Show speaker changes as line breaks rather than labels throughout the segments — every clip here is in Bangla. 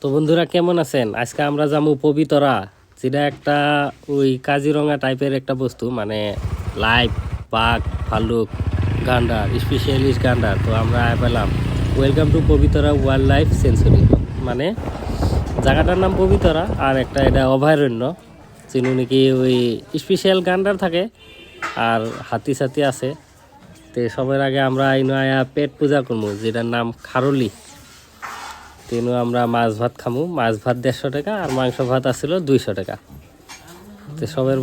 তো বন্ধুরা, কেমন আছেন? আজকে আমরা যাব পবিতরা, যেটা একটা ওই কাজিরঙা টাইপের একটা বস্তু মানে লাইভ বাঘ ভাল্লুক গান্ডার স্পেশালিস্ট গান্ডার। তো আমরা পেলাম। Welcome to Pobitora wildlife sanctuary মানে জায়গাটার নাম পবিতরা, আর একটা এটা অভয়ারণ্য চিনু নাকি ওই স্পেশাল গান্ডার থাকে, আর হাতি সাথী আছে। তো সবার আগে আমরা আইনো আয়া পেট পূজা করব যেটার নাম খারলি। তেনু আমরা মাছ ভাত খামু। মাছ ভাত দেড়শো টাকা আর মাংস ভাত আসছিল দুইশো টাকা। তো সবের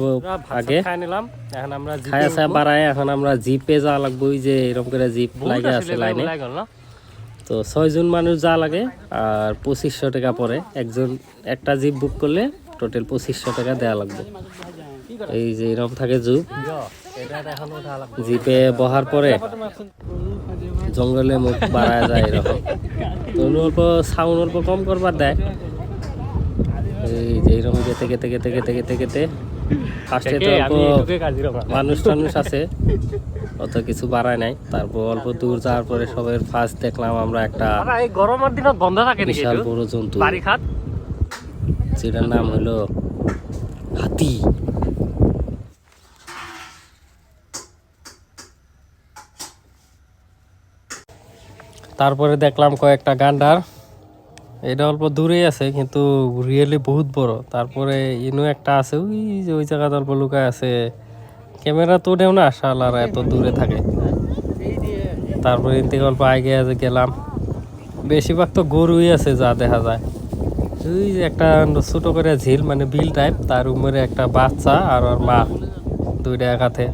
আগে নিলাম। এখন আমরা খাই আসা বাড়ায় এখন আমরা জিপে যা লাগবো ওই যে এরকম করে জিপ লাগে আছে লাইনে। তো ছয়জন মানুষ যা লাগে আর পঁচিশশো টাকা পরে। একজন একটা জিপ বুক করলে টোটাল পঁচিশশো টাকা দেওয়া লাগবে। এই যে এরকম থাকে জুপ। জিপে বহার পরে জঙ্গলে মুখ বাড়া যায় এরকম। অল্প সাউন্ড অল্প কম করবার দেয়। এই যে এরকম গেতে গেতে গেতে গেতে গেতে গেতে। ফার্স্টে তো অল্প মানুষ টানুষ আছে অত কিছু বাড়ায় নাই। তারপর অল্প দূর যাওয়ার পরে সবের ফার্স্ট দেখলাম আমরা একটা
গরমের দিনত বন্ধ থাকে
বিশাল বড় জন্তু। যেটার নাম হলো হাতি। তারপরে দেখলাম কয়েকটা গান্ডার। এটা অল্প দূরেই আছে, কিন্তু রিয়েলি বহুত বড়। তারপরে ইনো একটা আছে, ওই যে ওই জায়গাতে অল্প লুকায় আছে। ক্যামেরা তোলেও না, শালারা এত দূরে থাকে। তারপরে এন থেকে অল্প আগে আছে গেলাম। বেশিরভাগ তো গরুই আছে, যা দেখা যায়। ওই যে একটা ছোট করে ঝিল মানে বিল টাইপ তার উপরে একটা বাচ্চা আর ওর মা, দুইটা একাতে।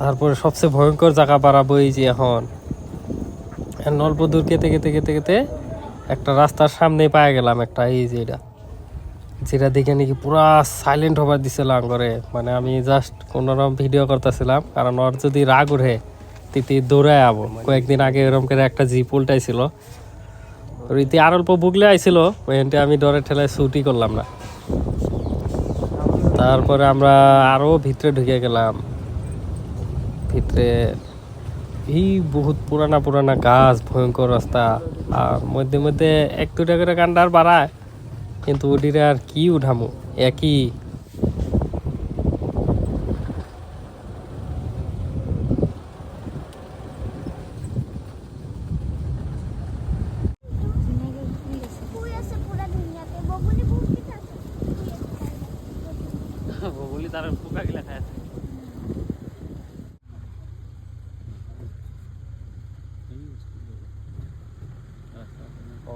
তারপরে সবচেয়ে ভয়ঙ্কর জায়গা পারাবো এই যে এখন। এখন অল্প দূর কেতে কেতে কেতে কেতে একটা রাস্তার সামনে পায়ে গেলাম একটা, এই যে এটা। যেটা দেখে নাকি পুরা সাইলেন্ট হবার দিছিলাম করে মানে আমি জাস্ট কোনোরকম ভিডিও করতেছিলাম, কারণ ওর যদি রাগ উঠে তিতি দৌড়ায় আবো। কয়েকদিন আগে এরকম করে একটা জিপ উল্টাইছিল। রীতি আর অল্প বুগলে আইছিল, ওইখানটা আমি ডরে ঠেলায় ছুটি করলাম না। তারপরে আমরা আরও ভিতরে ঢুকে গেলাম। ভিতরে এই বহুত পুরানা পুরানা গাছ ভয়ঙ্কর রাস্তা। আর মধ্যে মধ্যে এক দুটা করে কান্ডার বাড়ায়। কিন্তু ওটিরে আর কি উঠামু? একই।
বগুলি
তার পোকা গিলা খাই আছে ও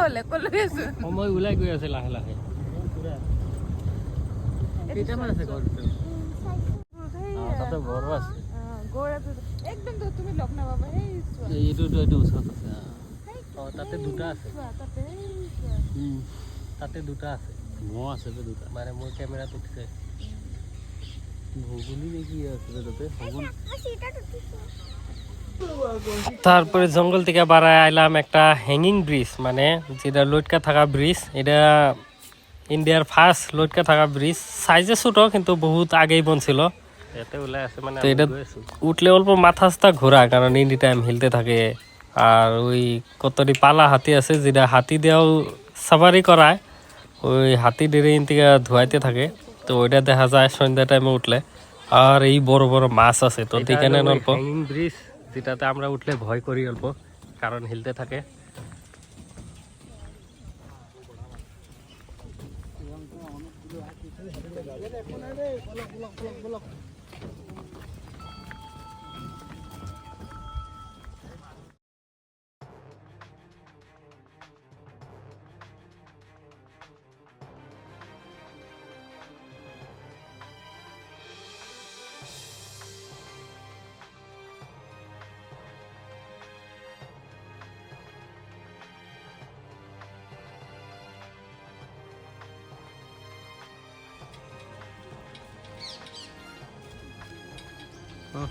হলে কলৈ আছো
সময় ওলাই গৈ আছে লাহে লাহে। কেইটামান আছে ঘৰ তাতে বড়ো আছে।
গৌৰাটো একদম তো তুমি লগ নাপাবা। সেই চোৱা।
এইটোতো এইটো ওচৰত আছে অঁ তাতে দুটা আছে।
তাতে
দুটা আছে। মহ আছে বে দুটা। মানে মোৰ কেমেৰাত উঠিছে। ভগুলি নেকি আছে তাতে?
চিটাত উঠিছো।
তারপরে জঙ্গল থেকে বাড়ায় আইলাম একটা হ্যাঙ্গিং ব্রিজ মানে যেটা লটকা থাকা ব্রিজ এটা ইন্ডিয়ার ফার্স্ট লটকা থাকা ব্রিজ সাইজে ছোট কিন্তু বহুত আগেই বনছিল তো এটা উঠলে অল্প মাথা সাথা ঘোরা কারণ এনি টাইম হিলতে থাকে। আর ওই কতটি পালা হাতি আছে যেটা হাতি দিয়েও সাফারি করায়। ওই হাতি ডেরে থেকে ধোয়াইতে থাকে। তো ওইটা দেখা যায় সন্ধ্যা টাইমে উঠলে। আর এই বড় বড় মাছ আছে তো দেখে নেন অল্প ব্রিজ যেটাতে আমরা উঠলে ভয় করি অল্প কারণ হিলতে থাকে। Block block block 嗯